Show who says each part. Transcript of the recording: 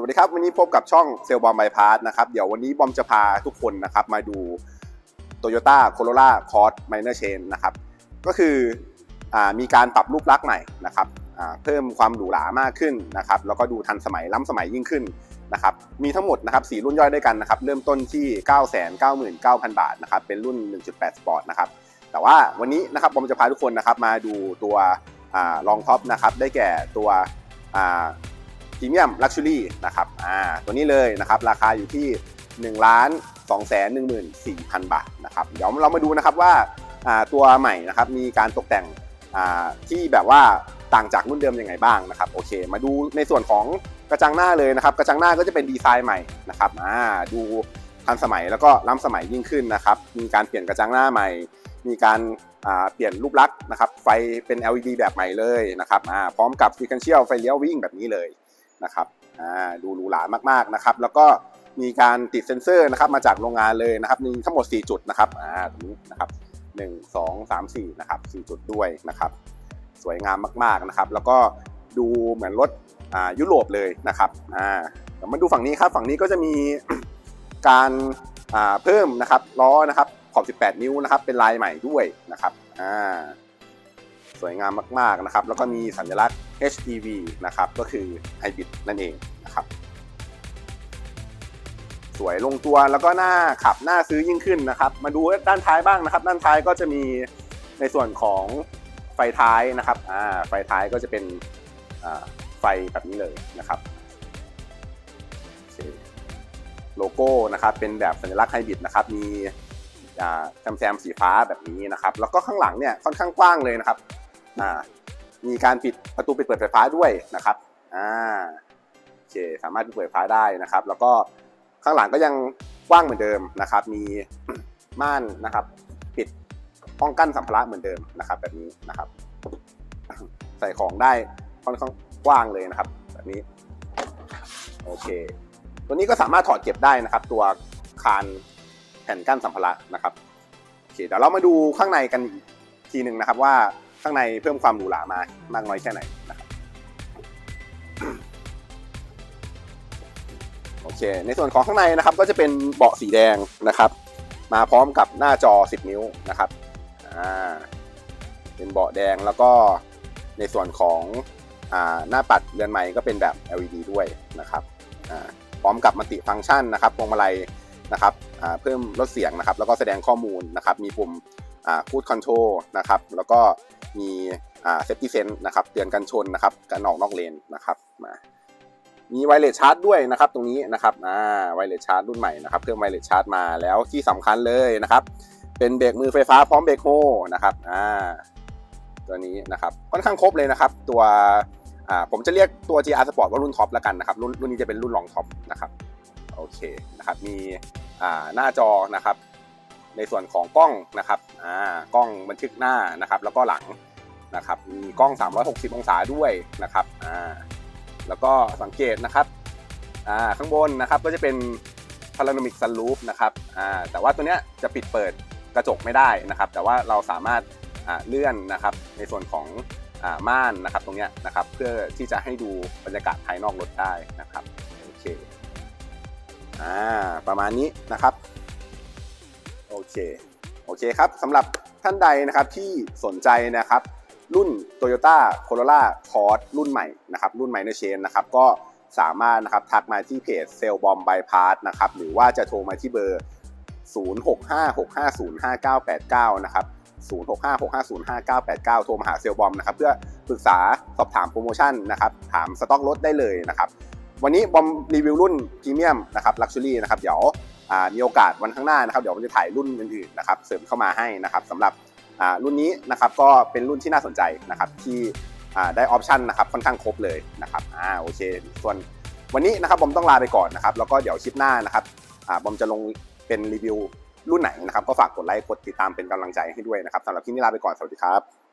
Speaker 1: วัสดีครับวันนี้พบกับช่องเซลบอมไบพาสนะครับเดี๋ยววันนี้บอมจะพาทุกคนนะครับมาดู Toyota Corolla Cross Minor Chain นะครับก็คืออมีการปรับรูปลักษณ์ใหม่นะครับเพิ่มความหรูหรามากขึ้นนะครับแล้วก็ดูทันสมัยล้ำสมัยยิ่งขึ้นนะครับมีทั้งหมดนะครับสี่รุ่นย่อยด้วยกันนะครับเริ่มต้นที่ 999,000 บาทนะครับเป็นรุ่น 1.8 Sport นะครับแต่ว่าวันนี้นะครับบอมจะพาทุกคนนะครับมาดูตัวลองท็อปนะครับได้แก่ตัว พรีเมียมลักชัวรี่นะครับอ่าตัวนี้เลยนะครับราคาอยู่ที่ 1 ล้าน2 1 4 0 0 0 บาทนะครับเดี๋ยวเรามาดูนะครับว่าอ่าตัวใหม่นะครับมีการตกแต่งอ่าที่แบบว่าต่างจากรุ่นเดิมยังไงบ้างนะครับโอเค มาดูในส่วนของกระจังหน้าเลยนะครับ กระจังหน้าก็จะเป็นดีไซน์ใหม่นะครับอ่าดูทันสมัยแล้วก็ล้ำสมัยยิ่งขึ้นนะครับ มีการเปลี่ยนกระจังหน้าใหม่ มีการเปลี่ยนรูปลักษณ์นะครับไฟเป็น LED แบบใหม่เลยนะครับพร้อมกับ sequential ไฟเลี้ยววิ่งแบบนี้เลย นะครับอ่าดูหรูหรามากๆนะครับ แล้วก็มีการติดเซ็นเซอร์นะครับมาจากโรงงานเลยนะครับมีทั้งหมด 4 จุดนะครับอ่าตรงนี้นะครับ1 2 3 4นะครับ4จุดด้วยนะครับ สวยงามมากๆนะครับ แล้วก็ดูเหมือนรถยุโรปเลยนะครับอ่ามาดูฝั่งนี้ครับฝั่งนี้ก็จะมีการเพิ่มนะครับล้อนะครับขอบ 18 นิ้วนะครับเป็นลายใหม่ด้วยนะครับอ่า สวยงามมากๆนะครับ แล้วก็มีสัญลักษณ์ HEV นะครับ ก็คือไฮบริดนั่นเองนะครับ สวยลงตัวแล้วก็หน้าขับหน้าซื้อยิ่งขึ้นนะครับ มาดูด้านท้ายบ้างนะครับ ด้านท้ายก็จะมีในส่วนของไฟท้ายนะครับอ่าไฟท้ายก็จะเป็นไฟแบบนี้เลยนะครับโลโก้นะครับเป็นแบบสัญลักษณ์ไฮบริดนะครับ มีแซมแซมสีฟ้าแบบนี้นะครับ แล้วก็ข้างหลังเนี่ยค่อนข้างกว้างเลยนะครับ อ่ามีการปิดประตูปิดเปิดไฟฟ้าด้วยนะครับอ่าโอเคสามารถปิดเปิดไฟฟ้าได้นะครับ แล้วก็ข้างหลังก็ยังกว้างเหมือนเดิมนะครับ มีม่านนะครับ ปิดป้องกั้นสัมภาระเหมือนเดิมนะครับ แบบนี้นะครับ ใส่ของได้ค่อนข้างกว้างเลยนะครับ แบบนี้โอเค ตัวนี้ก็สามารถถอดเก็บได้นะครับ ตัวคานแผ่นกั้นสัมภาระนะครับโอเคเดี๋ยวเรามาดูข้างในกันทีหนึ่งนะครับว่า ข้างในเพิ่มความหรูหรามามากน้อยแค่ไหนนะครับโอเค ในส่วนของข้างในนะครับก็จะเป็นเบาะสีแดงนะครับ มาพร้อมกับหน้าจอ 10 นิ้วนะครับอ่าเป็นเบาะแดงแล้วก็ในส่วนของอ่าหน้าปัดเรือนไม้ก็เป็นแบบ LED ด้วยนะครับอ่าพร้อมกับมัลติฟังก์ชันนะครับพวงมาลัยนะครับอ่าเพิ่มลดเสียงนะครับ แล้วก็แสดงข้อมูลนะครับ มีปุ่มอ่า Cruise Control นะครับ แล้วก็ มีอ่า Safety Sense นะครับเตือนกันชนนะครับกันออกนอกเลนนะครับมามีไวเลสชาร์จด้วยนะครับตรงนี้นะครับอ่าไวเลสชาร์จรุ่นใหม่นะครับเพิ่มไวเลสชาร์จมาแล้วที่สำคัญเลยนะครับ เป็นเบรกมือไฟฟ้าพร้อมเบรกโฮนะครับอ่าตัวนี้นะครับค่อนข้างครบเลยนะครับ ตัวอ่าผมจะเรียกตัว GR Sport ว่ารุ่นท็อปแล้วกันนะครับรุ่นรุ่นนี้จะเป็นรุ่นรองท็อปนะครับโอเคนะครับมีอ่าหน้าจอนะครับ ในส่วนของกล้องนะครับอ่ากล้องบันทึกหน้านะครับ แล้วก็หลังนะครับมีกล้อง 360 องศาด้วยนะครับอ่าแล้วก็สังเกตนะครับอ่าข้างบนนะครับก็จะเป็นพาราโนมิกซันรูฟนะครับอ่าแต่ว่าตัวเนี้ยจะปิดเปิดกระจกไม่ได้นะครับ แต่ว่าเราสามารถอ่าเลื่อนนะครับในส่วนของอ่าม่านนะครับตรงเนี้ยนะครับเพื่อที่จะให้ดูบรรยากาศภายนอกรถได้นะครับโอเคอ่าประมาณนี้นะครับ เคโอเคครับสำหรับท่านใดนะครับที่สนใจนะครับ รุ่น Toyota Corolla Cross รุ่นใหม่นะครับรุ่น Minor Change นะครับก็สามารถนะครับทักมาที่เพจ s a l e b o m b y p a s s นะครับหรือว่าจะโทรมาที่เบอร์ 0656505989 นะครับ 0656505989 โทรมาหาเซลบอมนะครับเพื่อปรึกษาสอบถามโปรโมชั่นนะครับถามสต็อกรถได้เลยนะครับวันนี้บอมรีวิวรุ่นพรีเมียมนะครับลักชัวรี่นะครับเดี๋ยว มีโอกาสวันข้างหน้านะครับเดี๋ยวผมจะถ่ายรุ่นอื่นๆนะครับเสริมเข้ามาให้นะครับสำหรับรุ่นนี้นะครับก็เป็นรุ่นที่น่าสนใจนะครับที่ได้ออปชันนะครับค่อนข้างครบเลยนะครับอ่าโอเค ส่วนวันนี้นะครับบอมต้องลาไปก่อนนะครับแล้วก็เดี๋ยวคลิปหน้านะครับอ่าบอมจะลงเป็นรีวิวรุ่นไหนนะครับก็ฝากกดไลค์กดติดตามเป็นกำลังใจให้ด้วยนะครับสำหรับคลิปนี้ลาไปก่อนสวัสดีครับ